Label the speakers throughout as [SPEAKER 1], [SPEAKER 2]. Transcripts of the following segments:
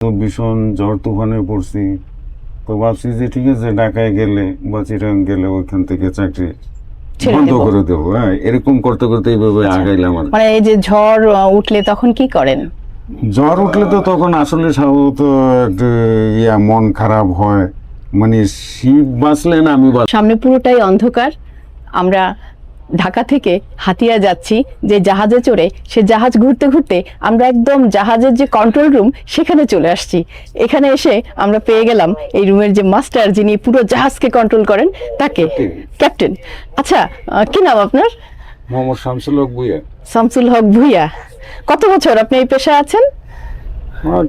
[SPEAKER 1] তো ভীষণ ঝড় তুফানে পড়ছি। তো ভাবছি যে ঠিক আছে ঢাকায় গেলে বা চিটাং গেলে ওইখান থেকে চাকরি বন্ধ করে দেবো হ্যাঁ এরকম করতে করতে এইভাবে আগাইলাম আর
[SPEAKER 2] মানে এই যে ঝড় উঠলে তখন কি করেন?
[SPEAKER 1] জ্বর উঠলে তো তখন আসলে স্বাভাবিক একটু ইয়া মন খারাপ হয়। মানে বাঁচলে না আমি
[SPEAKER 2] সামনে পুরোটাই অন্ধকার। আমরা ঢাকা থেকে হাতিয়া যাচ্ছি যে জাহাজে চড়ে সে জাহাজ ঘুরতে ঘুরতে আমরা একদম জাহাজের যে কন্ট্রোল রুম সেখানে চলে আসছি। এখানে এসে আমরা পেয়ে গেলাম এই রুমের যে মাস্টার যিনি পুরো জাহাজকে কন্ট্রোল করেন তাকে ক্যাপ্টেন আচ্ছা কি নাম আপনার?
[SPEAKER 1] মোহাম্মদ শামসুল হক বুয়া
[SPEAKER 2] শামসুল হক ভুইয়া। কত বছর আপনি এই পেশায় আছেন?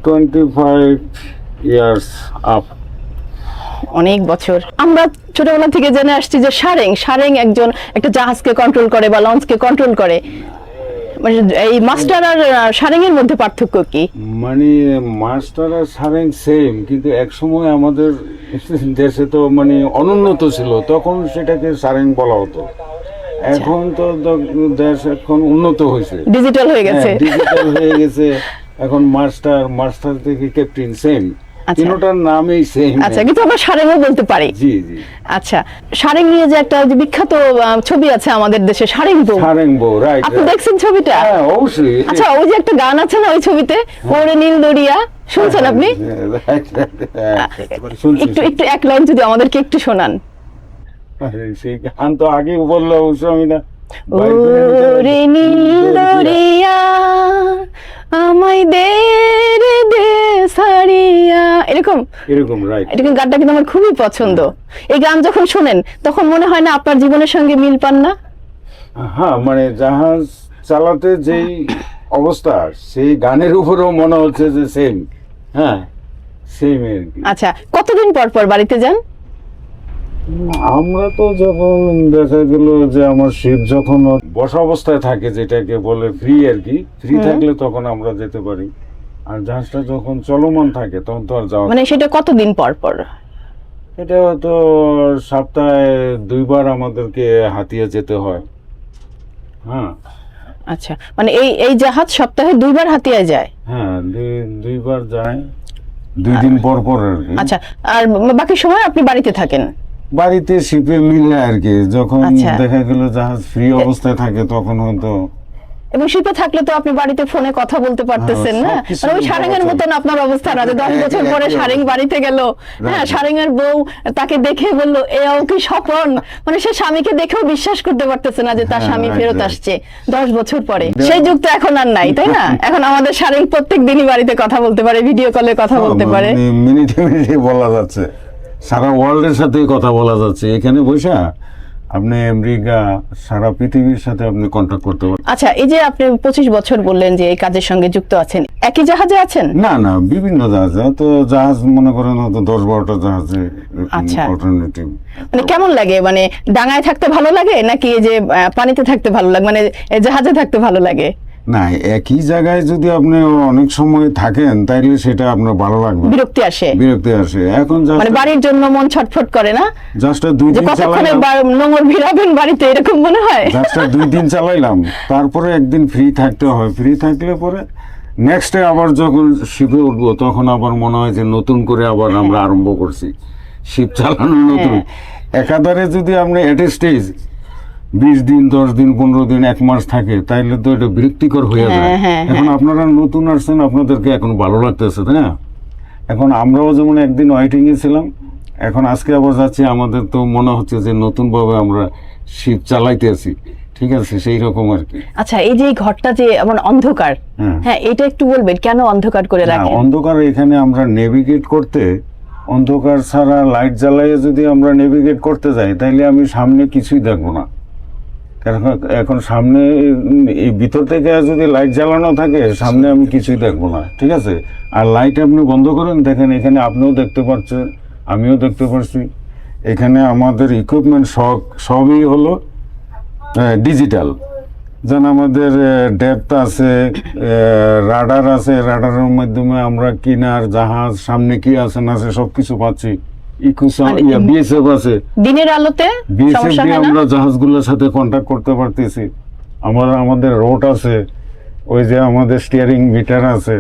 [SPEAKER 1] টোয়েন্টি ফাইভ ইয়ার্স আপ
[SPEAKER 2] অনেক বছর। আমরা ছোটবেলা থেকে জেনে আসছি যে সারেং সারেং একজন একটা জাহাজকে কন্ট্রোল করে বা লঞ্চকে কন্ট্রোল করে। মানে এই মাস্টার আর সারেং এর মধ্যে পার্থক্য কি?
[SPEAKER 1] মানে মাস্টার আর সারেং সেম কিন্তু এক সময় আমাদের দেশে তো মানে অনুন্নত ছিল তখন সেটাকে সারেং বলা হতো। এখন তো দেশ এখন উন্নত হয়েছে।
[SPEAKER 2] ডিজিটাল হয়ে গেছে।
[SPEAKER 1] ডিজিটাল হয়ে গেছে। এখন মাস্টার মাস্টার থেকে ক্যাপ্টেন সেম
[SPEAKER 2] আচ্ছা।
[SPEAKER 1] তিনটার নামই সেম
[SPEAKER 2] আচ্ছা কিন্তু আমরা সারেংও বলতে পারি।
[SPEAKER 1] জি জি।
[SPEAKER 2] আচ্ছা সারেং নিয়ে যে একটা যে বিখ্যাত ছবি আছে আমাদের দেশে সারেং বউ।
[SPEAKER 1] সারেং বউ রাইট
[SPEAKER 2] আপনি দেখছেন ছবিটা?
[SPEAKER 1] হ্যাঁ অবশ্যই।
[SPEAKER 2] আচ্ছা ওই যে একটা গান আছে না ওই ছবিতে? ওরে নীল দরিয়া শুনছেন আপনি? একটু একটু এক লাইন যদি আমাদেরকে একটু শোনান।
[SPEAKER 1] সেই গান তো আগে বলল অবশ্য আমি না
[SPEAKER 2] ওরে নীল দরিয়া আমায় দে রে দে সারিয়া। এরকম?
[SPEAKER 1] এরকম রাইট
[SPEAKER 2] এরকম গানটা কিন্তু আমার খুবই পছন্দ। এই গান যখন শোনেন তখন মনে হয় না আপনার জীবনের সঙ্গে মিল পান না?
[SPEAKER 1] হ্যাঁ মানে জাহাজ চালাতে যেই অবস্থা সেই গানের উপরেও মনে হচ্ছে যে সেম হ্যাঁ সেম
[SPEAKER 2] আচ্ছা কতদিন পর পর বাড়িতে যান?
[SPEAKER 1] আমরা তো যখন দেখা গেল যে আমার শিপ যখন বসা অবস্থায় থাকে যেটাকে বলে ফ্রি আর কি ফ্রি থাকলে তখন আমরা যেতে পারি। আর জাহাজটা যখন চলমান থাকে তখন তো আর যাওয়া
[SPEAKER 2] মানে সেটা কতদিন পর পর?
[SPEAKER 1] এটা হয়তো সপ্তাহে দুইবার আমাদেরকে হাতিয়ে যেতে হয়। হ্যাঁ।
[SPEAKER 2] আচ্ছা মানে এই এই জাহাজ সপ্তাহে দুইবার হাতিয়ায় যায়?
[SPEAKER 1] হ্যাঁ দুইবার যায়। দুই দিন পর পর
[SPEAKER 2] আচ্ছা আর বাকি সময় আপনি বাড়িতে থাকেন?
[SPEAKER 1] বাড়িতে শিপে মিলে আর কি যখন
[SPEAKER 2] আচ্ছা।
[SPEAKER 1] দেখা গেল জাহাজ ফ্রি অবস্থায় থাকে তখন হয়তো
[SPEAKER 2] এবং শিপে থাকলে তো আপনি বাড়িতে ফোনে কথা বলতে পারতেছেন না
[SPEAKER 1] হ্যাঁ, সবকিছু
[SPEAKER 2] মানে ওই সারেঙের
[SPEAKER 1] বলা
[SPEAKER 2] মতন আপনার অবস্থা না যে দশ বছর পরে সারেং বাড়িতে গেল হ্যাঁ
[SPEAKER 1] Right.
[SPEAKER 2] সারেঙের বউ তাকে দেখে বলল এ ও কি স্বপন মানে সে স্বামীকে দেখেও বিশ্বাস করতে পারতেছে না যে তার
[SPEAKER 1] হ্যাঁ,
[SPEAKER 2] স্বামী ফেরত. আসছে দশ বছর পরে. সেই যুগ তো এখন আর নাই তাই না এখন আমাদের সারেং প্রত্যেক দিনই বাড়িতে কথা বলতে পারে ভিডিও কলে কথা বলতে পারে
[SPEAKER 1] মানে মিনিটে মিনিটে বলা যাচ্ছে সারা ওয়ার্ল্ডের সাথে কথা বলা যাচ্ছে। এখানে বসে আপনি আমেরিকা সারা পৃথিবীর সাথে আপনি কন্ট্যাক্ট করতে পারেন।
[SPEAKER 2] আচ্ছা এই যে আপনি পঁচিশ বছর বললেন যে এই কাজের সঙ্গে যুক্ত আছেন একই জাহাজে আছেন?
[SPEAKER 1] না না বিভিন্ন জাহাজ। তো জাহাজ মনে করেন হয়তো দশ বারোটা জাহাজে
[SPEAKER 2] আচ্ছা।
[SPEAKER 1] অল্টারনেটিভ
[SPEAKER 2] মানে কেমন লাগে? মানে ডাঙায় থাকতে ভালো লাগে নাকি এই যে পানিতে থাকতে ভালো লাগে? মানে জাহাজে থাকতে ভালো লাগে?
[SPEAKER 1] না একই জায়গায় যদি আপনি অনেক সময় থাকেন তাইলে সেটা আপনার ভালো লাগবে
[SPEAKER 2] বিরক্তি আসে।
[SPEAKER 1] বিরক্তি আসে। এখন
[SPEAKER 2] মানে বাড়ির জন্য মন ছটফট করে না?
[SPEAKER 1] জাস্ট দুই দিন
[SPEAKER 2] কতক্ষণে নোংর ভিড়াবেন বাড়িতে এরকম মনে হয়?
[SPEAKER 1] জাস্টটা দুই দিন চালাইলাম। তারপরে একদিন ফ্রি থাকতে হয়। ফ্রি থাকলে পরে নেক্সট ডে আবার যখন শিপে উঠবো তখন আবার মনে হয় যে নতুন করে আবার আমরা আরম্ভ করছি। শিপ চালানো নতুন। একাধারে যদি আপনি এট স্টেজ বিশ দিন দশ দিন পনেরো দিন এক মাস থাকে তাইলে তো এটা বিরক্তিকর হয়ে যায়।
[SPEAKER 2] হ্যাঁ, হ্যাঁ,
[SPEAKER 1] এখন আপনারা নতুন আসছেন আপনাদেরকে এখন ভালো লাগতেছে তাই না? এখন আমরাও যেমন একদিন ওয়াইটিং এ ছিলাম এখন আজকে আবার যাচ্ছি আমাদের তো মনে হচ্ছে যে নতুন ভাবে আমরা শিপ চালাইতে আছি। ঠিক আছে সেই রকম আর কি।
[SPEAKER 2] আচ্ছা এই যে ঘরটা যে এমন অন্ধকার
[SPEAKER 1] হ্যাঁ।
[SPEAKER 2] হ্যাঁ এটা একটু বলবেন কেন অন্ধকার করে
[SPEAKER 1] না,
[SPEAKER 2] রাখেন?
[SPEAKER 1] অন্ধকার এখানে আমরা নেভিগেট করতে অন্ধকার ছাড়া লাইট জ্বালাইয়ে যদি আমরা নেভিগেট করতে যাই তাইলে আমি সামনে কিছুই দেখব না। এখন সামনে, এই ভিতর থেকে যদি লাইট জ্বালানো থাকে, সামনে আমি কিছুই দেখব না, ঠিক আছে? আর লাইট আপনি বন্ধ করেন, দেখেন এখানে আপনিও দেখতে পাচ্ছেন আমিও দেখতে পাচ্ছি এখানে আমাদের ইকুইপমেন্ট সব, সবই হলো ডিজিটাল যেন আমাদের ডেপথ আছে রাডার আছে রাডারের মাধ্যমে আমরা কিনার জাহাজ, সামনে কি আছে না আছে সব
[SPEAKER 2] কিছু
[SPEAKER 1] পাচ্ছি। বিএসএফ আছে।
[SPEAKER 2] দিনের আলোতে
[SPEAKER 1] বিএসএফ আমরা জাহাজগুলোর সাথে কন্ট্যাক্ট করতে পারতেছি। আমার আমাদের রোড আছে। ওই যে আমাদের স্টিয়ারিং মিটার আছে।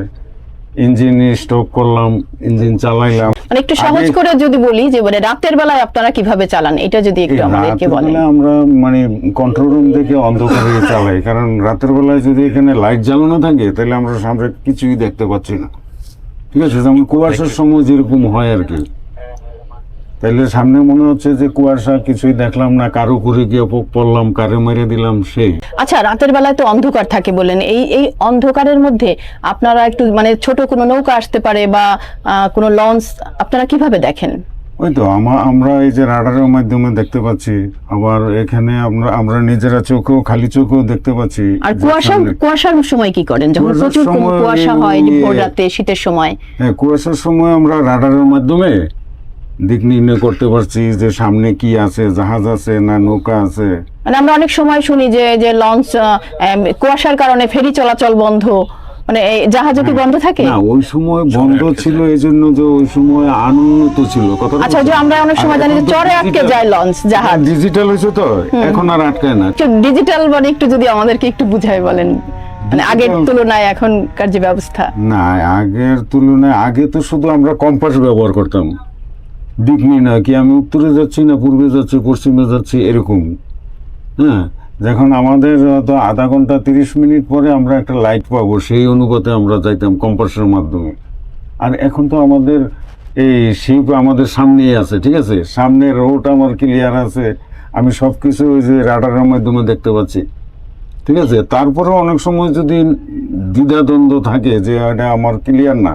[SPEAKER 1] ইঞ্জিন স্টপ করলাম ইঞ্জিন চালাইলাম।
[SPEAKER 2] মানে একটু সহজ করে যদি বলি যে মানে রাতের বেলায় আপনারা কীভাবে চালান? এটা যদি একটু আমাদেরকে বলেন।
[SPEAKER 1] আমরা মানে কন্ট্রোল রুম থেকে অন্ধকারে চালাই। কারণ রাতের বেলায় যদি এখানে লাইট জ্বালানো থাকে তাহলে আমরা সামনে কিছুই দেখতে পাচ্ছি না। ঠিক আছে? যেমন কুয়াশার সময় যেরকম হয় আর কি। তাইলে সামনে মনে হচ্ছে যে কুয়াশা কিছুই দেখলাম না কারও করে গিয়ে পোক পড়লাম কারে মেরে দিলাম সেই
[SPEAKER 2] আচ্ছা রাতের বেলায় তো অন্ধকার থাকে বলেন এই এই অন্ধকারের মধ্যে আপনারা একটু মানে ছোট কোনো নৌকা আসতে পারে বা কোনো লঞ্চ আপনারা কীভাবে দেখেন?
[SPEAKER 1] ওই তো আমা- আমরা এই যে রাডারের মাধ্যমে দেখতে পাচ্ছি আবার এখানে আমরা আমরা নিজেরা চোখেও খালি চোখেও দেখতে পাচ্ছি
[SPEAKER 2] আর কুয়াশা কুয়াশার সময় কি করেন? যখন প্রচুর কুয়াশা হয় ভোর রাতে শীতের সময়।
[SPEAKER 1] হ্যাঁ কুয়াশার সময় আমরা রাডারের মাধ্যমে দিক নির্ণয় করতে পারছি যে সামনে কি আছে জাহাজ আছে না নৌকা আছে।
[SPEAKER 2] মানে আমরা অনেক সময় শুনি যে যে লঞ্চ কুয়াশার কারণে ফেরি চলাচল বন্ধ। মানে এই জাহাজও কি বন্ধ থাকে?
[SPEAKER 1] না ওই সময় বন্ধ ছিল এই জন্য যে ওই সময় আনুন্নত ছিল। কথাটা
[SPEAKER 2] আচ্ছা যে আমরা অনেক সময় জানি যে চরে আটকে যায় লঞ্চ জাহাজ।
[SPEAKER 1] ডিজিটাল হয়েছে তো এখন আর আটকায় না।
[SPEAKER 2] ডিজিটাল মানে একটু যদি আমাদেরকে একটু বুঝাই বলেন। মানে আগের তুলনায় এখনকার যে ব্যবস্থা।
[SPEAKER 1] না আগের তুলনায় আগে তো শুধু আমরা কম্পাস ব্যবহার করতাম। দিক নির্ণয় কি আমি উত্তরে যাচ্ছি না পূর্বে যাচ্ছি, পশ্চিমে যাচ্ছি, এরকম। হ্যাঁ? যখন আমাদের হয়তো আধা ঘণ্টা তিরিশ মিনিট পরে আমরা একটা লাইট পাবো, সেই অনুপাতে আমরা যাইতাম কম্পাসের মাধ্যমে। আর এখন তো আমাদের এই শিপ আমাদের সামনেই আছে, ঠিক আছে? সামনে রোড আমার ক্লিয়ার আছে। আমি সব কিছু ওই যে রাডারের মাধ্যমে দেখতে পাচ্ছি। ঠিক আছে? তারপরেও অনেক সময় যদি দ্বিধাদ্বন্দ্ব থাকে যে এটা আমার ক্লিয়ার না,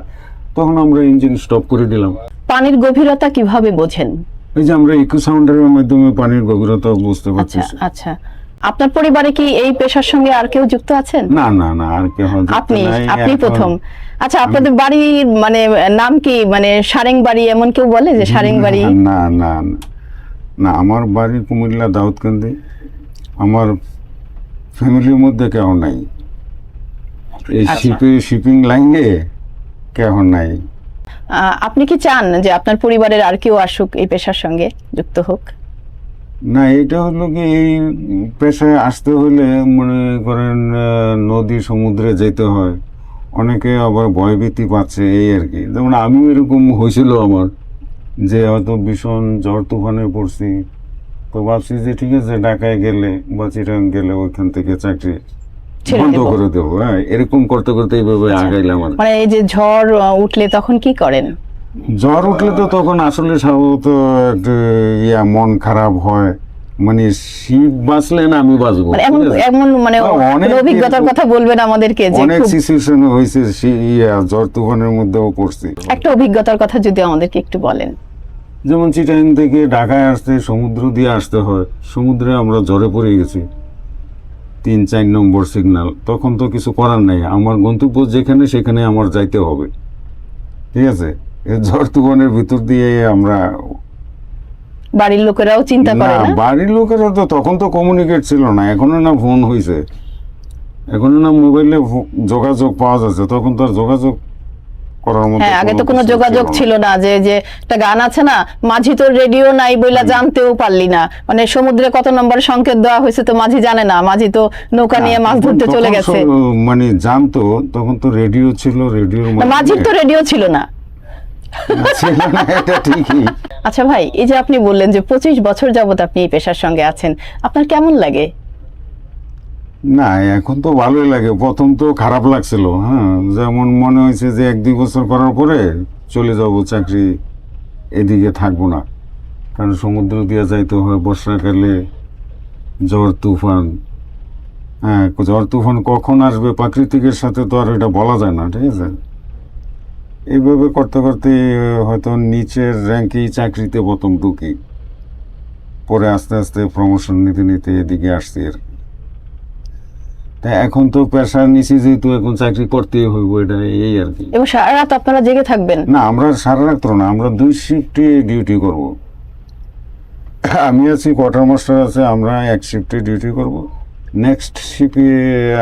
[SPEAKER 1] তখন আমরা ইঞ্জিন স্টপ করে দিলাম।
[SPEAKER 2] পানির গভীরতা কীভাবে বোঝেন?
[SPEAKER 1] এই যে আমরা ইকো সাউন্ডারের মাধ্যমে পানির গভীরতা বুঝতে পারছি
[SPEAKER 2] আচ্ছা আচ্ছা। আপনার পরিবারে কি এই পেশার সঙ্গে আর কেউ যুক্ত আছেন?
[SPEAKER 1] না না না আর কেউ
[SPEAKER 2] আপনি। আপনি প্রথম। আচ্ছা আপনাদের বাড়ির মানে নাম কি? মানে সারেং বাড়ি এমন কেউ বলে যে সারেং বাড়ি
[SPEAKER 1] না না না আমার বাড়ি কুমিল্লা দাউদকান্দি। আমার ফ্যামিলির মধ্যে কেউ নাই। এই
[SPEAKER 2] আচ্ছা।
[SPEAKER 1] শিপিং লাইনে কেউ নাই।
[SPEAKER 2] আপনি কি চান যে আপনার পরিবারের আর কেউ আসুক এই পেশার সঙ্গে যুক্ত হোক?
[SPEAKER 1] না, এটা হলো কি, এই পেশায় আসতে হলে মনে করেন নদী সমুদ্রে যেতে হয়। অনেকে আবার ভয়ভীতি পাচ্ছে এই আর কি। যেমন আমিও এরকম হয়েছিল আমার, যে হয়তো ভীষণ ঝড় তুফানে পড়ছি। তো ভাবছি যে ঠিক আছে, ঢাকায় গেলে বা চিটাং গেলে ওইখান থেকে চাকরি। বন্ধ
[SPEAKER 2] আচ্ছা।
[SPEAKER 1] করে দেবো হ্যাঁ এরকম করতে করতে এইভাবে আগাইলাম আর
[SPEAKER 2] মানে এই যে ঝড় উঠলে তখন কি করেন?
[SPEAKER 1] জ্বর উঠলে তো তখন আসলে স্বাভাবিক একটু ইয়া মন খারাপ হয়। মানে বাঁচলে না আমি বাঁচবো
[SPEAKER 2] মানে এমন মানে
[SPEAKER 1] অনেক
[SPEAKER 2] অভিজ্ঞতার কথা বলবেন আমাদেরকে যে
[SPEAKER 1] অনেক সিচুয়েশন হয়েছে জ্বর তুফানের মধ্যেও পড়ছি।
[SPEAKER 2] একটা অভিজ্ঞতার কথা যদি আমাদেরকে একটু বলেন।
[SPEAKER 1] যেমন চিটাং থেকে ঢাকায় আসতে সমুদ্র দিয়ে আসতে হয় সমুদ্রে আমরা জ্বরে পড়ে গেছি। তিন চার নম্বর সিগনাল তখন তো কিছু করার নাই। আমার গন্তব্য যেখানে সেখানে আমার যাইতে হবে। ঠিক আছে? এই ঝড় তুফানের ভিতর দিয়ে আমরা
[SPEAKER 2] বাড়ির লোকেরাও চিন্তা করে না?
[SPEAKER 1] বাড়ির লোকেরা তো তখন তো কমিউনিকেট ছিল না এখনও না ফোন হয়েছে এখনও না মোবাইলে যোগাযোগ পাওয়া যাচ্ছে তখন তো আর যোগাযোগ করার মতো
[SPEAKER 2] হ্যাঁ আগে তো কোনো যোগাযোগ ছিল না। যে যে একটা গান আছে না মাঝি তোর রেডিও নাই বইলা জানতেও পারলি না। মানে সমুদ্রে কত নম্বর সংকেত দেওয়া হয়েছে তো মাঝি জানে না। মাঝি তো নৌকা নিয়ে মাছ ধরতে চলে গেছে।
[SPEAKER 1] মানে জানতো তখন তো রেডিও ছিল রেডিওর
[SPEAKER 2] না, মাঝির তো রেডিও ছিল না। আচ্ছা ভাই এই যে আপনি বললেন যে পঁচিশ বছর যাবত আপনি এই পেশার সঙ্গে আছেন আপনার কেমন লাগে?
[SPEAKER 1] না, এখন তো ভালোই লাগে। প্রথম তো খারাপ লাগছিল হ্যাঁ? যেমন মনে হয়েছে যে এক দুই বছর করার পরে চলে যাব চাকরি, এদিকে থাকব না। কারণ সমুদ্র দিয়ে যাইতে হয় বর্ষাকালে ঝড়, তুফান। হ্যাঁ ঝড়, তুফান কখন আসবে প্রাকৃতিকের সাথে তো আর এটা বলা যায় না, ঠিক আছে? এইভাবে করতে করতে হয়তো নিচের র্যাঙ্কেই চাকরিতে প্রথম ঢুকি। পরে আস্তে আস্তে প্রমোশন নিতে নিতে এদিকে আসছি আর এখন তো প্রেশার নিছি যেহেতু এখন চাকরি করতেই হইব এটা এই আর কি।
[SPEAKER 2] এবং সারা রাত আপনারা জেগে থাকবেন?
[SPEAKER 1] না আমরা সারা রাত না আমরা দুই শিফটে ডিউটি করব। আমি আছি কোয়ার্টার মাস্টার আছে আমরা এক শিফটে ডিউটি করব। নেক্সট শিপে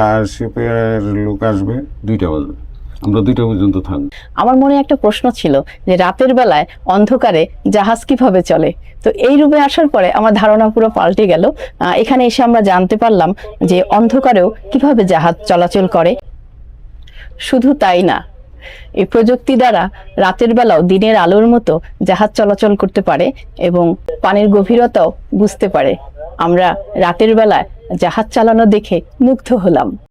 [SPEAKER 1] আর শিপের লোক আসবে দুইটা বাজবে। আমরা দুইটা পর্যন্ত থাকব।
[SPEAKER 2] আমার মনে একটা প্রশ্ন ছিল যে রাতের বেলায় অন্ধকারে জাহাজ কীভাবে চলে? তো এই রূপে আসার পরে আমার ধারণা পুরো পাল্টে গেল। এখানে এসে আমরা জানতে পারলাম যে অন্ধকারেও কীভাবে জাহাজ চলাচল করে। শুধু তাই না এই প্রযুক্তি দ্বারা রাতের বেলাও দিনের আলোর মতো জাহাজ চলাচল করতে পারে এবং পানির গভীরতাও বুঝতে পারে। আমরা রাতের বেলায় জাহাজ চালানো দেখে মুগ্ধ হলাম।